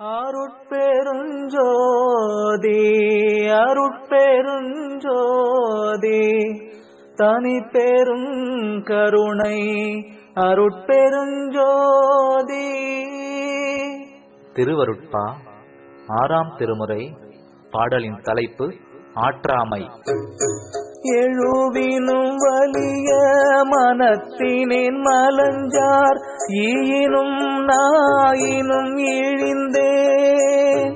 அருட்பெருஞ்சோதி அருட்பெருஞ்சோதி தனி பெரும் கருணை அருட்பெருஞ்சோதி. திருவருட்பா ஆறாம் திருமுறை பாடலின் தலைப்பு ஆற்றாமை. எழுவினும் வலிய மனத்தினின் மலஞ்சார் ஈயினும் நாயினும் இழிந்தேன்.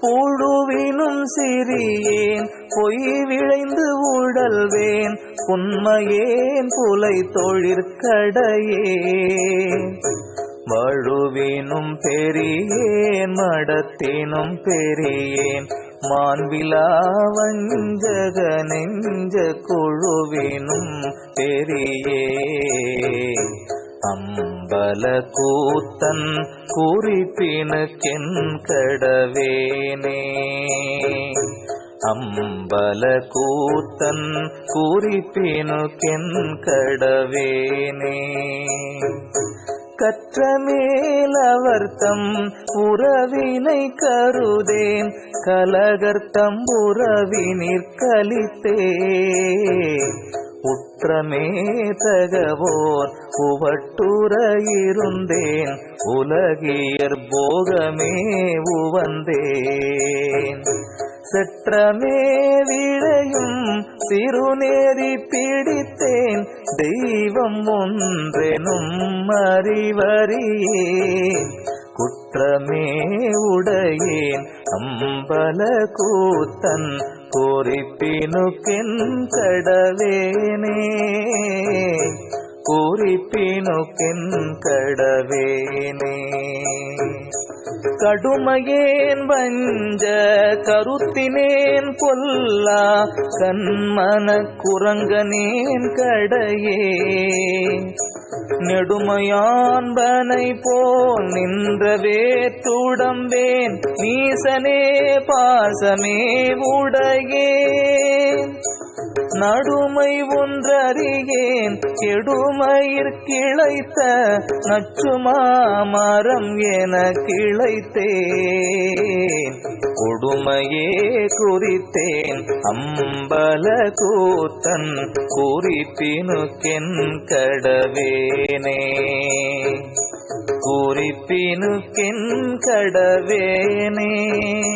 புழுவினும் சிறியேன் பொய் விழைந்து உடல்வேன் உண்மையேன் புலை தொழிற்கடையே வழுவினும் பெரியேன் மடத்தினும் பெரியேன் மாண்பிலா வஞ்சக நெஞ்ச குழுவினும் பெரியே அம்பல கூத்தன் குறிப்பினுக்கென் கடவேனே அம்பல கூத்தன் குறிப்பினுக்கென் கடவேனே கற்ற மேலவர்த்தம் உறவினை கருதேன். கலகர்த்தம் உறவினிற் கலித்தே உற்றமே தகவோர் உவட்டுற இருந்தேன். உலகியற் போகமே உவந்தேன். செற்றமே விழையும் சிறுநேரி பிடி பிடித்தேன் தெய்வம் ஒன்றெனும் அறிவறியேன். குற்றமே உடையேன். அம்பல கூத்தன் குறிப்பினுக்கென் கடவேனே. குறிப்பினுக்கென் கடவேனே. கடுமையேன் வஞ்ச கருத்தினேன் பொல்லா கண்மன குரங்கனேன் கடையே நெடுமையான்பனை போல் நின்றவே துடம்பேன் நீசனே பாசமே உடையே நடுமை ஒன்றறியேன் கெடுமயிர் கிளைத்த நச்சுமா மரம் என கிளைத்தேன். கொடுமையே குறித்தேன் அம்பல கூத்தன் குறிப்பினுக்கென் கடவேனே. குறிப்பினுக்கென் கடவேனே.